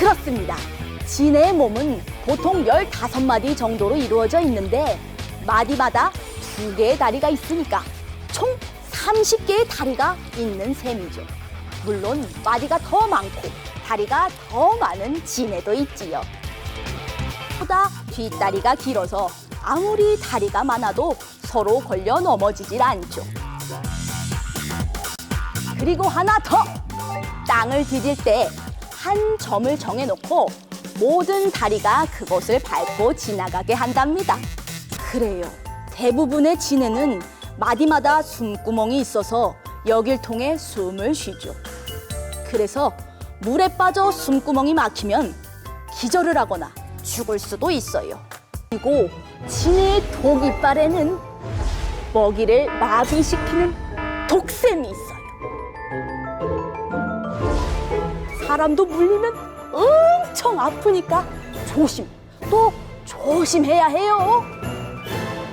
그렇습니다. 진해의 몸은 보통 15마디 정도로 이루어져 있는데 마디마다 두 개의 다리가 있으니까 총 30개의 다리가 있는 셈이죠. 물론 마디가 더 많고 다리가 더 많은 진해도 있지요. 보다 뒷다리가 길어서 아무리 다리가 많아도 서로 걸려 넘어지질 않죠. 그리고 하나 더! 땅을 디딜 때 한 점을 정해놓고 모든 다리가 그곳을 밟고 지나가게 한답니다. 그래요. 대부분의 진해는 마디마다 숨구멍이 있어서 여길 통해 숨을 쉬죠. 그래서 물에 빠져 숨구멍이 막히면 기절을 하거나 죽을 수도 있어요. 그리고 진해의 독 이빨에는 먹이를 마비시키는 독샘이 있어요. 사람도 물리면 엄청 아프니까 조심, 또 조심해야 해요.